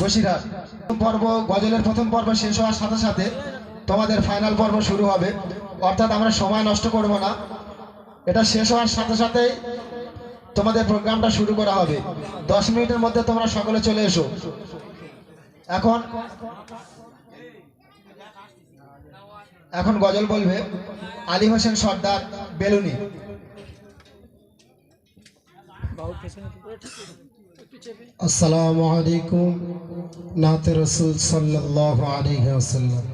বসিরহাট পর্ব, গজলের প্রথম পর্ব শেষ হওয়ার সাথে সাথে তোমাদের ফাইনাল পর্ব শুরু হবে। অর্থাৎ আমরা সময় নষ্ট করব না। এটা শেষ হওয়ার সাথে সাথেই তোমাদের প্রোগ্রামটা শুরু করা হবে। দশ মিনিটের মধ্যে তোমরা সকলে চলে এসো। এখন এখন গজল বলবে আলী হোসেন সর্দার বেলুনি। আসসালামু আলাইকুম, নাতে রসুল সাল্লাল্লাহু আলাইহি ওয়াসাল্লাম।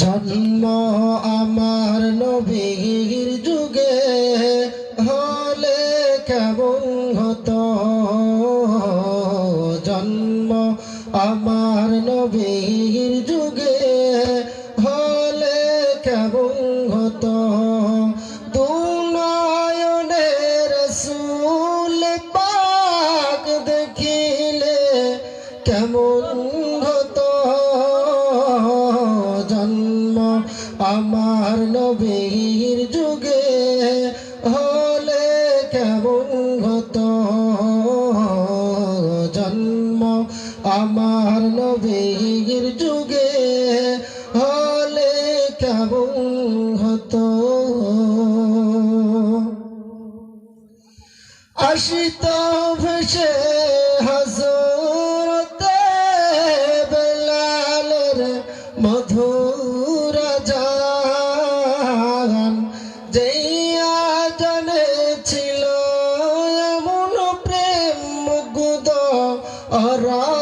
জন্ম আমার নবীর যুগে হলে কেমন হতো? জন্ম আমার নবীর হতো জন্ম আমার নবীর যুগে হলে কেমন হতো? জন্ম আমার নবীর যুগে হলে কেমন হতো? আসিত ভেসে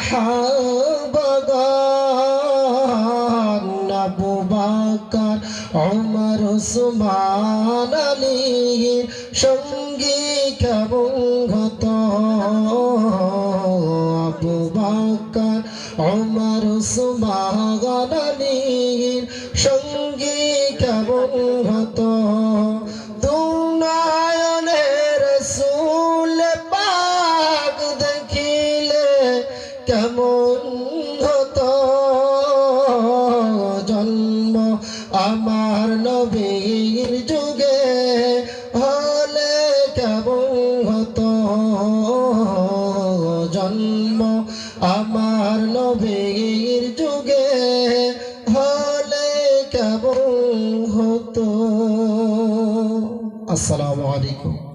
সাহাবগান আবু বাকর ওমর উসমান আলীর সঙ্গী কেমন হতো? আবু বাকার ওমর উসমান আলীর হতো জন্ম আমার নবীর যুগে হলে কেমন হতো? জন্ম আমার নবীর যুগে হলে কেমন হতো? আসসালামু আলাইকুম।